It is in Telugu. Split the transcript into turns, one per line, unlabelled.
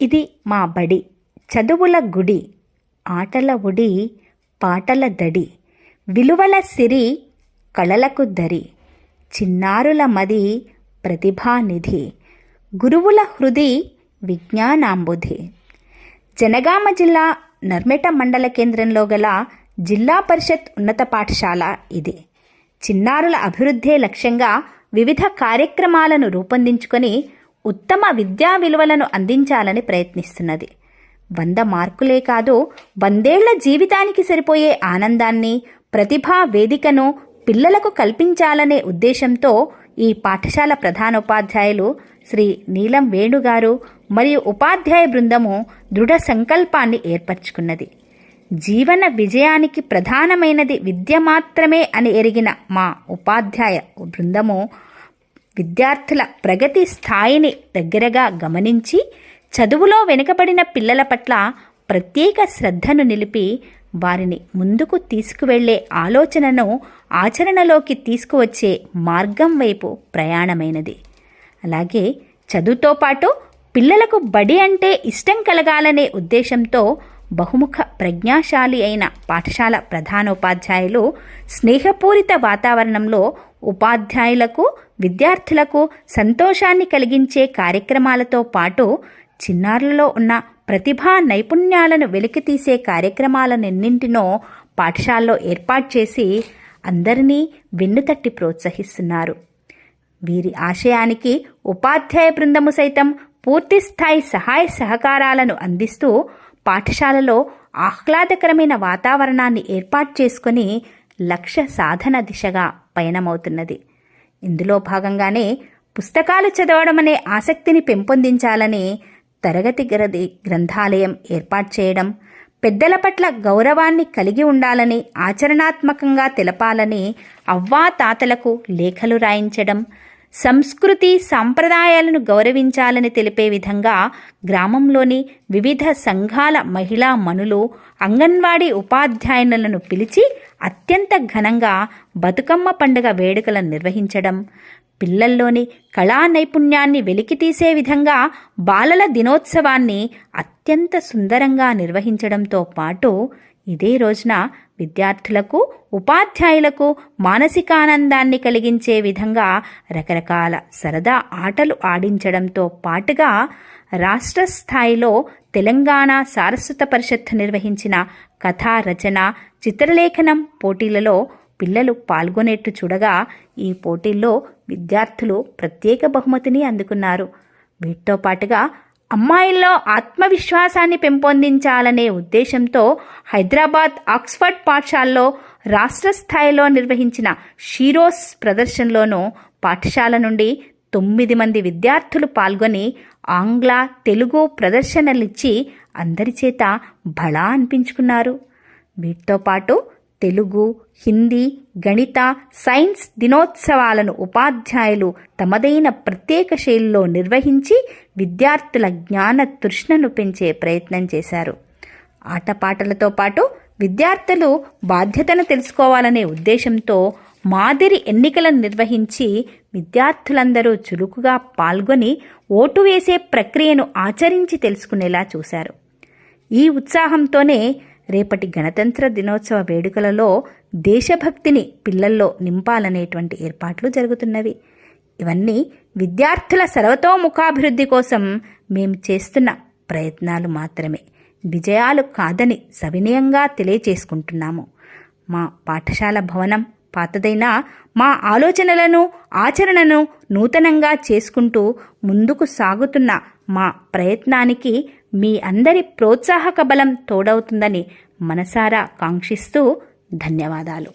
ఇది మా బడి. చదువుల గుడి ఆటల ఉడి పాటల దడి విలువల సిరి కళలకు దరి చిన్నారుల మది ప్రతిభానిధి గురువుల హృది విజ్ఞానాంబుధి. జనగామ జిల్లా నర్మెట మండల కేంద్రంలో గల జిల్లా పరిషత్ ఉన్నత పాఠశాల ఇది. చిన్నారుల అభివృద్ధే లక్ష్యంగా వివిధ కార్యక్రమాలను రూపొందించుకొని ఉత్తమ విద్యా విలువలను అందించాలని ప్రయత్నిస్తున్నది. వంద మార్కులే కాదు వందేళ్ళ జీవితానికి సరిపోయే ఆనందాన్ని ప్రతిభా వేదికను పిల్లలకు కల్పించాలనే ఉద్దేశంతో ఈ పాఠశాల ప్రధానోపాధ్యాయులు శ్రీ నీలం వేణుగారు మరియు ఉపాధ్యాయ బృందము దృఢ సంకల్పాన్ని ఏర్పరచుకున్నది. జీవన విజయానికి ప్రధానమైనది విద్య మాత్రమే అని ఎరిగిన మా ఉపాధ్యాయ బృందము విద్యార్థుల ప్రగతి స్థాయిని దగ్గరగా గమనించి చదువులో వెనుకబడిన పిల్లల పట్ల ప్రత్యేక శ్రద్ధను నిలిపి వారిని ముందుకు తీసుకువెళ్ళే ఆలోచనను ఆచరణలోకి తీసుకువచ్చే మార్గం వైపు ప్రయాణమైనది. అలాగే చదువుతో పాటు పిల్లలకు బడి అంటే ఇష్టం కలగాలనే ఉద్దేశంతో బహుముఖ ప్రజ్ఞాశాలి అయిన పాఠశాల ప్రధానోపాధ్యాయులు స్నేహపూరిత వాతావరణంలో ఉపాధ్యాయులకు విద్యార్థులకు సంతోషాన్ని కలిగించే కార్యక్రమాలతో పాటు చిన్నారులలో ఉన్న ప్రతిభా నైపుణ్యాలను వెలికితీసే కార్యక్రమాలనెన్నింటినో పాఠశాలలో ఏర్పాటు చేసి అందరినీ వెన్నుతట్టి ప్రోత్సహిస్తున్నారు. వీరి ఆశయానికి ఉపాధ్యాయ బృందము సైతం పూర్తిస్థాయి సహాయ సహకారాలను అందిస్తూ పాఠశాలలో ఆహ్లాదకరమైన వాతావరణాన్ని ఏర్పాటు చేసుకొని లక్ష్య సాధన దిశగా పయనమవుతున్నది. ఇందులో భాగంగానే పుస్తకాలు చదవడం అనే ఆసక్తిని పెంపొందించాలని తరగతి గది గ్రంథాలయం ఏర్పాటు చేయడం పెద్దల పట్ల గౌరవాన్ని కలిగి ఉండాలని ఆచరణాత్మకంగా తెలపాలని అవ్వా తాతలకు లేఖలు రాయించడం సంస్కృతి సాంప్రదాయాలను గౌరవించాలని తెలిపే విధంగా గ్రామంలోని వివిధ సంఘాల మహిళా మనులు అంగన్వాడీ ఉపాధ్యాయులను పిలిచి అత్యంత ఘనంగా బతుకమ్మ పండుగ వేడుకలను నిర్వహించడం పిల్లల్లోని కళా నైపుణ్యాన్ని వెలికితీసే విధంగా బాలల దినోత్సవాన్ని అత్యంత సుందరంగా నిర్వహించడంతో పాటు ఇదే రోజున విద్యార్థులకు ఉపాధ్యాయులకు మానసికానందాన్ని కలిగించే విధంగా రకరకాల సరదా ఆటలు ఆడించడంతో పాటుగా రాష్ట్ర స్థాయిలో తెలంగాణ సారస్వత పరిషత్ నిర్వహించిన కథా రచన చిత్రలేఖనం పోటీలలో పిల్లలు పాల్గొనేట్టు చూడగా ఈ పోటీల్లో విద్యార్థులు ప్రత్యేక బహుమతిని అందుకున్నారు. వీటితో పాటుగా అమ్మాయిల్లో ఆత్మవిశ్వాసాన్ని పెంపొందించాలనే ఉద్దేశంతో హైదరాబాద్ ఆక్స్ఫర్డ్ పాఠశాలలో రాష్ట్ర స్థాయిలో నిర్వహించిన షీరోస్ ప్రదర్శనలోనూ పాఠశాల నుండి తొమ్మిది మంది విద్యార్థులు పాల్గొని ఆంగ్ల తెలుగు ప్రదర్శనలిచ్చి అందరి చేత బళా అనిపించుకున్నారు. వీటితో పాటు తెలుగు హిందీ గణిత సైన్స్ దినోత్సవాలను ఉపాధ్యాయులు తమదైన ప్రత్యేక శైలిలో నిర్వహించి విద్యార్థుల జ్ఞాన తృష్ణను పెంచే ప్రయత్నం చేశారు. ఆటపాటలతో పాటు విద్యార్థులు బాధ్యతను తెలుసుకోవాలనే ఉద్దేశంతో మాదిరి ఎన్నికలను నిర్వహించి విద్యార్థులందరూ చురుకుగా పాల్గొని ఓటు వేసే ప్రక్రియను ఆచరించి తెలుసుకునేలా చూశారు. ఈ ఉత్సాహంతోనే రేపటి గణతంత్ర దినోత్సవ వేడుకలలో దేశభక్తిని పిల్లల్లో నింపాలనేటువంటి ఏర్పాట్లు జరుగుతున్నవి. ఇవన్నీ విద్యార్థుల సర్వతోముఖాభివృద్ధి కోసం మేము చేస్తున్న ప్రయత్నాలు మాత్రమే. విజయాలు కాదని సవినయంగా తెలియచేసుకుంటున్నాము. మా పాఠశాల భవనం పాతదైనా మా ఆలోచనలను ఆచరణను నూతనంగా చేసుకుంటూ ముందుకు సాగుతున్న మా ప్రయత్నానికి మీ అందరి ప్రోత్సాహక బలం తోడవుతుందని మనసారా కాంక్షిస్తూ ధన్యవాదాలు.